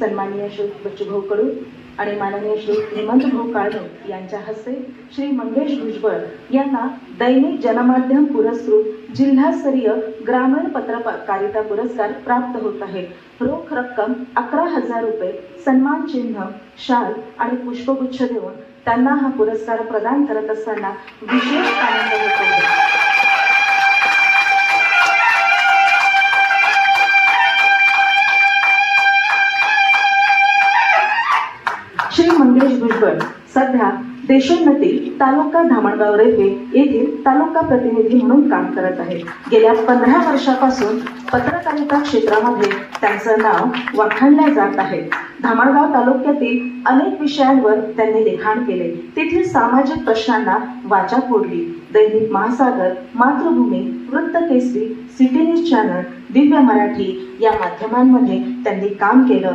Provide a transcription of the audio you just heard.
सन्माननीय श्री बच्चूभाऊ कडू आणि माननीय श्री हेमंत भाऊ काळजे यांच्या हस्ते श्री मंगेश भुजबळ यांना दैनिक जनमाध्यम पुरस्कृत जिल्हास्तरीय ग्रामीण पत्रकारिता पुरस्कार प्राप्त होत आहे. रोख रक्कम अकरा हजार रुपये सन्मान चिन्ह शाल आणि पुष्पगुच्छ देऊन त्यांना हा पुरस्कार प्रदान करत असताना विशेष आनंद होतो. श्री मंगेश भुजबळ. सध्या देशोन्नती तालुका धामणगाव रेल्वे येथील तालुका प्रतिनिधी म्हणून काम करत आहेत गेल्या पंधरा वर्षापासून पत्रकारिता क्षेत्रामध्ये त्यांचं नाव वाखाणले जात आहे. धामणगाव तालुक्यातील अनेक विषयांवर त्यांनी लिखाण केले. तेथील सामाजिक प्रश्नांना वाचा फोडली. दैनिक महासागर मातृभूमी वृत्त केसरी city news channel Divya Marathi या माध्यमांमध्ये त्यांनी काम केलं.